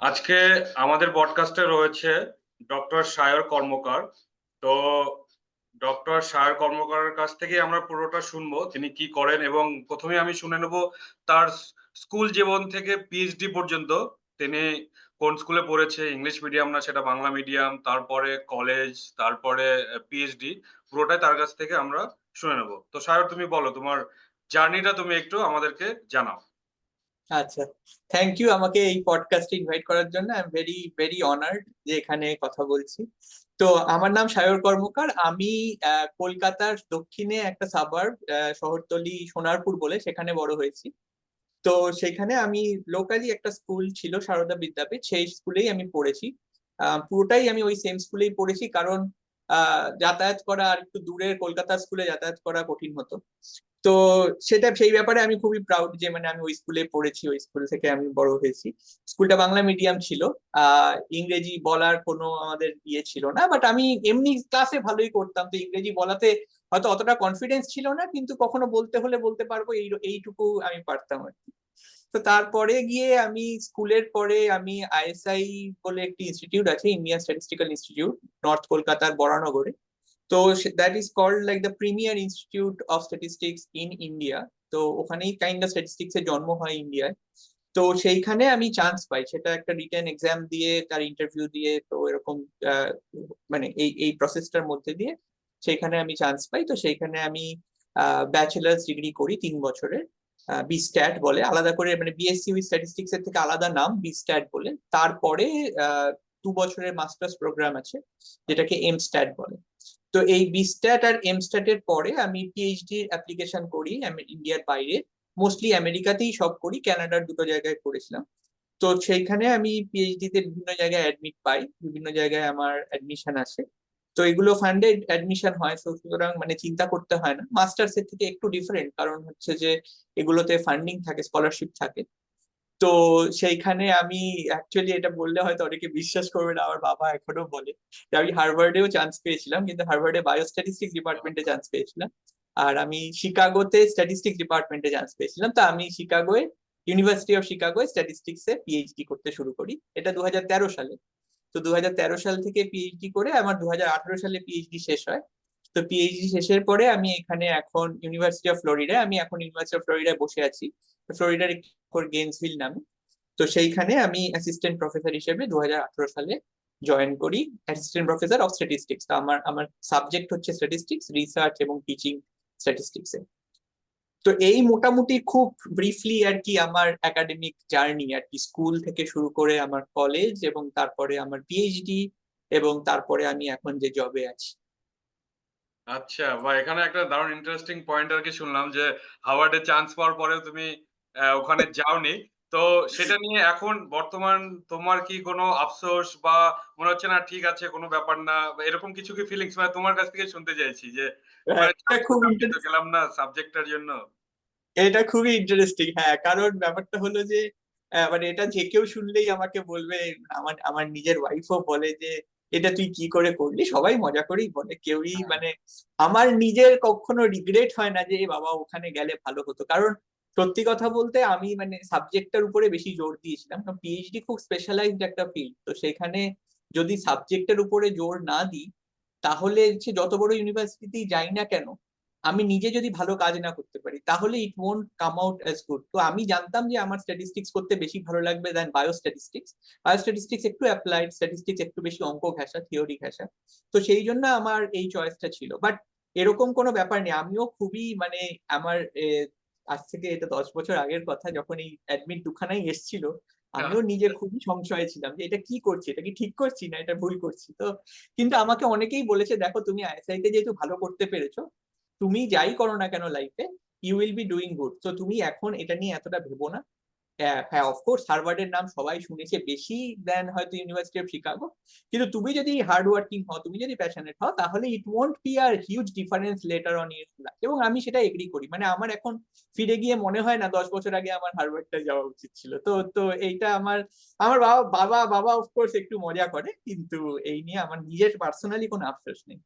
আজকে আমাদের পডকাস্টে রয়েছে ডক্টর সায়র কর্মকার। তো ডক্টর সায়র কর্মকারের কাছ থেকে আমরা পুরোটা শুনব, তিনি কি করেন এবং প্রথমে আমি শুনে নেব তার স্কুল জীবন থেকে পিএইচডি পর্যন্ত। তিনি কোন স্কুলে পড়েছে, ইংলিশ মিডিয়াম না সেটা বাংলা মিডিয়াম, তারপরে কলেজ তারপরে পিএইচডি পুরোটাই তার কাছ থেকে আমরা শুনে নেব। তো সায়র, তুমি বলো, তোমার জার্নিটা তুমি একটু আমাদেরকে জানাও। আচ্ছা থ্যাংক ইউ আমাকে এই পডকাস্টে ইনভাইট করার জন্য। I am very very honoured যে এখানে কথা বলছি। তো আমার নাম সায়র কর্মকার। আমি কলকাতার দক্ষিণে একটা সাবার শহরতলি সোনারপুর বলে সেখানে বড় হয়েছি। তো সেখানে আমি লোকালি একটা স্কুল ছিল সারদা বিদ্যাপীঠ। সেই স্কুলেই আমি পড়েছি। পুরোটাই আমি ওই সেম স্কুলেই পড়েছি। কারণ যাতায়াত করা আর একটু দূরের কলকাতা স্কুলে যাতায়াত করা কঠিন হতো। তো সেটা সেই ব্যাপারে আমি খুবই প্রাউড যে মানে আমি ওই স্কুলে পড়েছি, ওই স্কুল থেকে আমি বড় হয়েছি। স্কুলটা বাংলা মিডিয়াম ছিল। ইংরেজি বলার কোনো আমাদের ইয়ে ছিল না বাট আমি এমনি ক্লাসে ভালোই করতাম। তো ইংরেজি বলাতে হয়তো অতটা কনফিডেন্স ছিল না, কিন্তু কখনো বলতে হলে বলতে পারব, এই, এইটুকু আমি পারতাম আর কি। তো তারপরে গিয়ে আমি স্কুলের পরে আমি আইএসআই বলে একটি ইনস্টিটিউট আছে ইন্ডিয়ান স্ট্যাটিস্টিক্যাল ইনস্টিটিউট নর্থ কলকাতার বরানগরে। তো that is called like the premier institute of statistics in India তো ওখানেই কাইন্ড অফ স্ট্যাটিস্টিক্স এর জন্ম হয় ইন্ডিয়ায় তো সেইখানে আমি চান্স পাই। সেটা একটা রিটার্ন এক্সাম দিয়ে, তার ইন্টারভিউ দিয়ে, তো এরকম মানে এই এই প্রসেসটার মধ্যে দিয়ে সেইখানে আমি চান্স পাই। তো সেইখানে আমি ব্যাচেলার্স ডিগ্রি করি তিন বছরের বি স্ট্যাট বলে। আলাদা করে মানে বিএসসি উইথ স্ট্যাটিস্টিক্স এর থেকে আলাদা নাম বি স্ট্যাট বলে। তারপরে দু বছরের মাস্টার্স প্রোগ্রাম আছে, যেটাকে এম স্ট্যাট বলে। তো এই বি স্ট্যাট আর এম স্ট্যাটের পরে আমি পিএইচডি অ্যাপ্লিকেশন করি, আমি ইন্ডিয়ার বাইরে। মোস্টলি আমেরিকাতেই সব করি কানাডার দুটো জায়গায় করেছিলাম। তো সেইখানে আমি পিএইচডি তে বিভিন্ন জায়গায় অ্যাডমিট পাই, বিভিন্ন জায়গায় আমার অ্যাডমিশন আছে তো এগুলো ফান্ডেড অ্যাডমিশন হয় সুতরাং মানে চিন্তা করতে হয় না। মাস্টার্স এর থেকে একটু ডিফারেন্ট কারণ হচ্ছে যে এগুলোতে ফান্ডিং থাকে স্কলারশিপ থাকে। তো সেইখানে আমি অ্যাকচুয়ালি এটা বললে হয়তো অনেকে বিশ্বাস করবে না, আমার বাবা এখনও বলে। যে আমি হার্ভার্ডেও চান্স পেয়েছিলাম, কিন্তু হার্ভার্ডে বায়োস্ট্যাটিস্টিক্স ডিপার্টমেন্টে চান্স পেয়েছিলাম। আর আমি শিকাগোতে স্ট্যাটিস্টিক্স ডিপার্টমেন্টে চান্স পেয়েছিলাম। তো আমি শিকাগোয় ইউনিভার্সিটি অফ শিকাগোয় স্ট্যাটিস্টিক্সে পিএইচডি করতে শুরু করি। এটা দু হাজার তেরো সালে। তো দু হাজার তেরো সাল থেকে পিএইচডি করে আমার দু হাজার আঠারো সালে পিএইচডি শেষ হয়। তো পিএইচডি শেষের পরে আমি এখানে এখন ইউনিভার্সিটি অফ ফ্লোরিডা আমি এখন ইউনিভার্সিটি অফ ফ্লোরিডায় বসে আছি। ফ্লোরিডার একটি গেন্সভিল নামে। তো সেইখানে আমি অ্যাসিস্ট্যান্ট প্রফেসর হিসেবে দুহাজার আঠারো সালে জয়েন করি। অ্যাসিস্ট্যান্ট প্রফেসর অফ স্ট্যাটিস্টিক্স তো আমার আমার সাবজেক্ট হচ্ছে স্ট্যাটিস্টিক্স রিসার্চ এবং টিচিং স্ট্যাটিস্টিক্সে তো এই মোটামুটি খুব ব্রিফলি আর কি আমার একাডেমিক জার্নি আর কি। স্কুল থেকে শুরু করে আমার কলেজ এবং তারপরে আমার পিএইচডি এবং তারপরে আমি এখন যে জবে আছি। আচ্ছা বা এখানে একটা দারুণ ইন্টারেস্টিং পয়েন্ট আর কি শুনলাম যে হাওয়ার্ডে চান্স পাওয়ার পরেও তুমি ওখানে যাওনি। তো সেটা নিয়ে এখন বর্তমান তোমার কি কোনো আফসোস বা মনে হচ্ছে না ঠিক আছে কোনো ব্যাপার না? এরকম কিছু কি ফিলিংস মানে তোমার কাছ থেকে শুনতে চাইছি যে হ্যাঁ, খুব গেলাম না সাবজেক্টটার জন্য। এটা খুবই ইন্টারেস্টিং হ্যাঁ কারণ ব্যাপারটা হলো যে মানে এটা যে কেউ শুনলেই আমাকে বলবে আমার আমার নিজের ওয়াইফও বলে যে এটা তুই কি করে করলি? সবাই মজা করেই বলে। কেউই হ্যাঁ। মানে আমার নিজের কখনো রিগ্রেট হয় না যে বাবা ওখানে গেলে ভালো হতো। কারণ সত্যি কথা বলতে আমি মানে সাবজেক্টটার উপরে বেশি জোর দিয়েছিলাম। কারণ পিএইচডি খুব স্পেশালাইজড একটা ফিল্ড তো সেখানে যদি সাবজেক্টের উপরে জোর না দিই তাহলে সে যত বড় ইউনিভার্সিটি যাই না কেন আমি নিজে যদি ভালো কাজ না করতে পারি তাহলে it won't come out as good তো আমি জানতাম যে আমার স্ট্যাটিস্টিক্স করতে বেশি ভালো লাগবে then bio statistics bio statistics একটু অ্যাপ্লাইড স্ট্যাটিস্টিক্স একটু বেশি অঙ্ক ঘেঁষা থিওরি ঘেঁষা। তো সেই জন্য আমার এই চয়েসটা ছিল। বাট এরকম কোনো ব্যাপার নেই। আমিও খুবই মানে আমার আজ থেকে এটা দশ বছর আগের কথা যখন এই অ্যাডমিট দুখানাই এসছিল আমিও নিজে খুবই সংশয়ে ছিলাম যে এটা কি করছি? এটা কি ঠিক করছি না এটা ভুল করছি? তো কিন্তু আমাকে অনেকেই বলেছে দেখো তুমি আইএসআই তে যেহেতু ভালো করতে পেরেছ তুমি যাই করো না কেন লাইফে you will be doing good তো তুমি এখন এটা নিয়ে এতটা ভেবো না। হ্যাঁ অফকোর্স হার্ভার্ডের নাম সবাই শুনেছে বেশি দেন হয়তো ইউনিভার্সিটি অফ শিকাগো কিন্তু তুমি যদি হার্ড ওয়ার্কিং হও, তুমি যদি প্যাশনেট হও, তাহলে it won't be a huge difference later on your life এবং আমি সেটা এগ্রি করি। মানে আমার এখন ফিরে গিয়ে মনে হয় না, দশ বছর আগে আমার হার্ভার্ডটা যাওয়া উচিত ছিল। তো তো এইটা আমার আমার বাবা বাবা বাবা অফকোর্স একটু মজা করে, কিন্তু এই নিয়ে আমার নিজের পার্সোনালি কোনো আফসোস নেই।